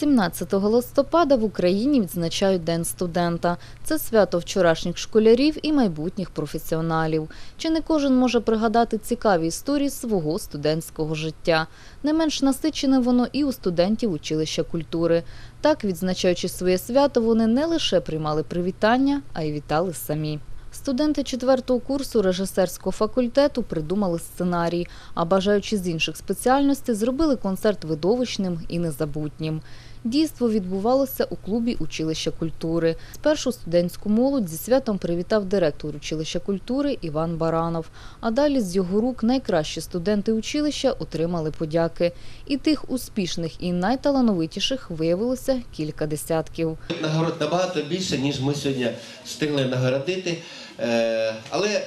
17 листопада в Україні відзначають День студента. Це свято вчорашніх школярів і майбутніх професіоналів. Чи не кожен може пригадати цікаві історії свого студентського життя? Не менш насичене воно і у студентів училища культури. Так, відзначаючи своє свято, вони не лише приймали привітання, а й вітали самі. Студенти четвертого курсу режисерського факультету придумали сценарій, а бажаючи з інших спеціальностей зробили концерт видовищним і незабутнім. Дійство відбувалося у клубі училища культури. Спершу студентську молодь зі святом привітав директор училища культури Іван Баранов. А далі з його рук найкращі студенти училища отримали подяки. І тих успішних і найталановитіших виявилося кілька десятків. Нагород набагато більше, ніж ми сьогодні встигли нагородити. Е, Але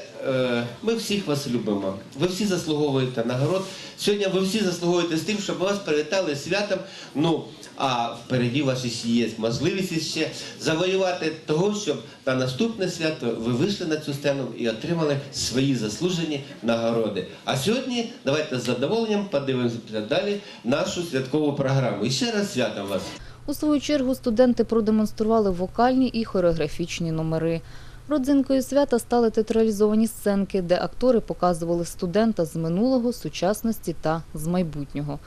ми всіх вас любимо. Ви всі заслуговуєте нагород. Сьогодні ви всі заслуговуєте з тим, щоб вас привітали святом. Ну а впереді ваші ще є можливість ще завоювати того, щоб на наступне свято ви вийшли на цю сцену і отримали свої заслужені нагороди. А сьогодні давайте з задоволенням подивимося далі нашу святкову програму. І ще раз святом вас. У свою чергу студенти продемонстрували вокальні і хореографічні номери. Родзинкою свята стали театралізовані сценки, де актори показували студента з минулого, сучасності та з майбутнього.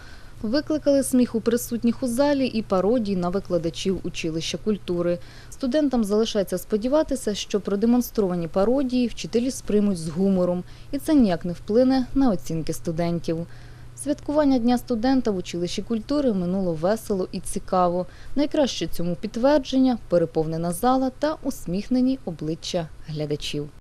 Викликали сміх у присутніх у залі і пародії на викладачів училища культури. Студентам залишається сподіватися, що продемонстровані пародії вчителі сприймуть з гумором, і це ніяк не вплине на оцінки студентів. Святкування Дня студента в училищі культури минуло весело і цікаво. Найкраще цьому підтвердження переповнена зала та усміхнені обличчя глядачів.